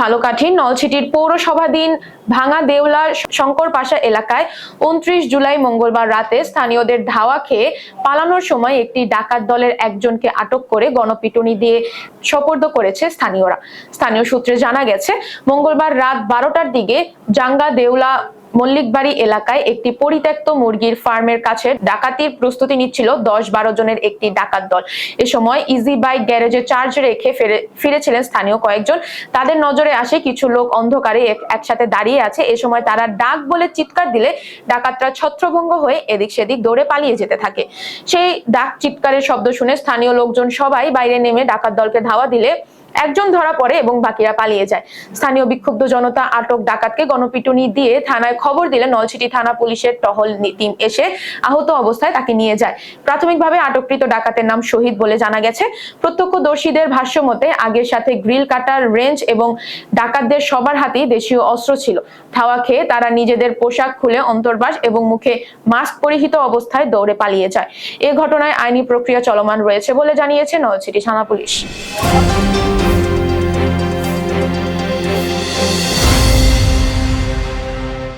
ঝালকাঠি নলছিটির পৌরসভাধীন ভাঙা দেউলা শঙ্কর পাশা এলাকায় উনত্রিশ জুলাই মঙ্গলবার রাতে স্থানীয়দের ধাওয়া খেয়ে পালানোর সময় একটি ডাকাত দলের একজনকে আটক করে গণপিটুনি দিয়ে সোপর্দ করেছে স্থানীয়রা। স্থানীয় সূত্রে জানা গেছে, মঙ্গলবার রাত বারোটার দিকে জাঙ্গা দেউলা মল্লিকবাড়ি এলাকায় একটি পরিত্যক্ত মুরগির ফার্মের কাছে ডাকাতির প্রস্তুতি নিচ্ছিল দশ বারো জনের একটি ডাকাত দল। এ সময় ইজি বাইক গ্যারেজে চার্জ রেখে ফিরে, ফিরেছিলেন স্থানীয় কয়েকজন। তাদের নজরে আসে কিছু লোক অন্ধকারে এক- একসাথে দাঁড়িয়ে আছে। এ সময় তারা ডাক বলে চিৎকার দিলে ডাকাতরা ছত্রভঙ্গ হয়ে এদিক সেদিক দৌড়ে পালিয়ে যেতে থাকে। সেই ডাক চিৎকারের শব্দ শুনে স্থানীয় লোকজন সবাই বাইরে নেমে ডাকাত দলকে ধাওয়া দিলে একজন ধরা পড়ে এবং বাকিরা পালিয়ে যায়। স্থানীয় বিক্ষুব্ধ জনতা আটক ডাকাতকে গণপিটুনি দিয়ে থানায় খবর দিলে নলছিটি থানা পুলিশের টহল টিম এসে আহত অবস্থায় তাকে নিয়ে যায়। প্রাথমিকভাবে আটককৃত ডাকাতের নাম শহীদ বলে জানা গেছে। প্রত্যক্ষদর্শীদের ভাষ্য মতে আগের সাথে গ্রিল কাটার রেঞ্জ এবং ডাকাতদের সবার হাতেই দেশীয় অস্ত্র ছিল। ধাওয়া খেয়ে তারা নিজেদের পোশাক খুলে অন্তর্বাস এবং মুখে মাস্ক পরিহিত অবস্থায় দৌড়ে পালিয়ে যায়। এ ঘটনায় আইনি প্রক্রিয়া চলমান রয়েছে বলে জানিয়েছে নলছিটি থানা পুলিশ।